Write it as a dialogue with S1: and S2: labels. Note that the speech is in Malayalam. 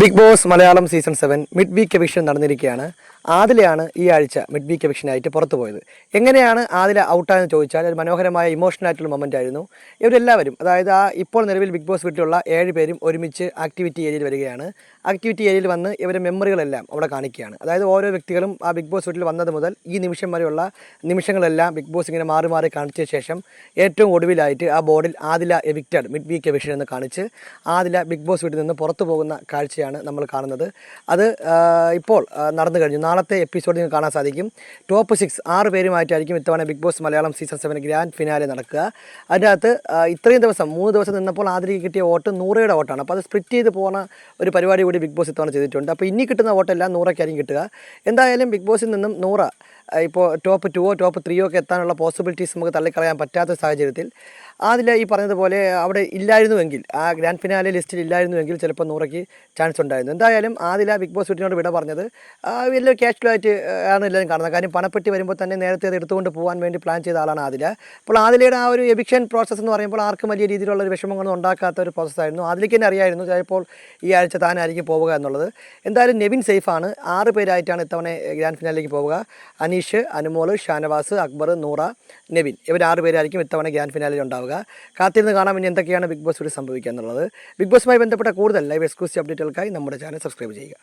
S1: Big boss Malayalam season seven mid week eviction നടന്നിരിക്കുകയാണ്. ആദിലയാണ് ഈ ആഴ്ച മിഡ് വീക്ക് എവിക്ഷനായിട്ട് പുറത്തു പോയത്. എങ്ങനെയാണ് ആദില ഔട്ടായെന്ന് ചോദിച്ചാൽ ഒരു മനോഹരമായ ഇമോഷണൽ ആയിട്ടുള്ള മൊമെന്റ് ആയിരുന്നു. ഇവരെല്ലാവരും അതായത് ആ ഇപ്പോൾ നിലവിൽ ബിഗ് ബോസ് വീട്ടിലുള്ള ഏഴ് പേരും ഒരുമിച്ച് ആക്ടിവിറ്റി ഏരിയയിൽ വരികയാണ്. ആക്ടിവിറ്റി ഏരിയയിൽ വന്ന് ഇവരുടെ മെമ്മറികളെല്ലാം അവിടെ കാണിക്കുകയാണ്. അതായത് ഓരോ വ്യക്തികളും ആ ബിഗ് ബോസ് വീട്ടിൽ വന്നത് മുതൽ ഈ നിമിഷം വരെയുള്ള നിമിഷങ്ങളെല്ലാം ബിഗ് ബോസ് ഇങ്ങനെ മാറി മാറി കാണിച്ച ശേഷം ഏറ്റവും ഒടുവിലായിട്ട് ആ ബോർഡിൽ Adila evicted mid week eviction എന്ന് കാണിച്ച് ആദില ബിഗ് ബോസ് വീട്ടിൽ നിന്ന് പുറത്തു പോകുന്ന കാഴ്ചയാണ് നമ്മൾ കാണുന്നത്. അത് ഇപ്പോൾ നടന്നു കഴിഞ്ഞു. നാളത്തെ എപ്പിസോഡ് നിങ്ങൾക്ക് കാണാൻ സാധിക്കും. ടോപ്പ് സിക്സ് ആറ് പേരുമായിട്ടായിരിക്കും ഇത്തവണ big boss Malayalam season seven grand finale നടക്കുക. അതിനകത്ത് ഇത്രയും ദിവസം മൂന്ന് ദിവസം നിന്നപ്പോൾ ആദ്യം കിട്ടിയ വോട്ട് നൂറയുടെ വോട്ടാണ്. അപ്പോൾ അത് സ്പ്ലിറ്റ് ചെയ്ത് പോകുന്ന ഒരു പരിപാടി കൂടി ബിഗ് ബോസ് ഇത്തവണ ചെയ്തിട്ടുണ്ട്. അപ്പോൾ ഇനി കിട്ടുന്ന വോട്ടെല്ലാം നൂറയ്ക്കായിരിക്കും കിട്ടുക. എന്തായാലും ബിഗ് ബോസിൽ നിന്നും നൂറ ഇപ്പോൾ ടോപ്പ് ടുവോ ടോപ്പ് ത്രീയോ ഒക്കെ എത്താനുള്ള പോസിബിലിറ്റീസ് നമുക്ക് തള്ളിക്കളയാൻ പറ്റാത്ത സാഹചര്യത്തിൽ. അതിൽ ഈ പറഞ്ഞതുപോലെ അവിടെ ഇല്ലായിരുന്നുവെങ്കിൽ ആ ഗ്രാൻഡ് ഫിനാലെ ലിസ്റ്റിൽ ഇല്ലായിരുന്നുവെങ്കിൽ ചിലപ്പോൾ നൂറയ്ക്ക് ചാൻസ് ഉണ്ടായിരുന്നു. എന്തായാലും ആദില ബിഗ് ബോസ് വീട്ടിനോട് വിട പറഞ്ഞത് വലിയ ക്യാഷ്വലായിട്ട് ആണ് എല്ലാവരും കാണുന്നത്. കാര്യം പണപ്പെട്ടി വരുമ്പോൾ തന്നെ നേരത്തെ അത് എടുത്തുകൊണ്ട് പോകാൻ വേണ്ടി പ്ലാൻ ചെയ്ത ആളാണ് ആദില. അപ്പോൾ ആദിലയുടെ ആ ഒരു എവിക്ഷൻ പ്രോസസ്സ് എന്ന് പറയുമ്പോൾ ആർക്കും വലിയ രീതിയിലുള്ള ഒരു വിഷമങ്ങളൊന്നും ഉണ്ടാക്കാത്ത ഒരു പ്രോസസ്സായിരുന്നു ആദിലേക്ക് തന്നെ അറിയായിരുന്നു ചിലപ്പോൾ ഈ ആഴ്ച താനായിരിക്കും പോവുക എന്നുള്ളത്. എന്തായാലും നെവിൻ സേഫാണ് ആറ് പേരായിട്ടാണ് ഇത്തവണ ഗ്രാൻഡ് ഫിനാലിലേക്ക് പോവുക. അനീഷ് അനുമോൾ ഷാനവാസ് അക്ബർ നൂറ നെവിൻ. ഇവർ ആറ് പേരായിരിക്കും ഇത്തവണ ഗ്രാൻഡ് ഫിനാലിൽ ഉണ്ടാവുക. കാത്തിരുന്ന് കാണാൻ ഇനി എന്തൊക്കെയാണ് ബിഗ് ബോസ് ഒരു സംഭവിക്കുക എന്നുള്ളത്. ബിഗ് ബോസുമായി ബന്ധപ്പെട്ട കൂടുതൽ ലൈവ് എക്സ്ക്ലൂസീവ് അപ്ഡേറ്റുകൾക്കായി നമ്മുടെ ചാനൽ സബ്സ്ക്രൈബ് ചെയ്യുക.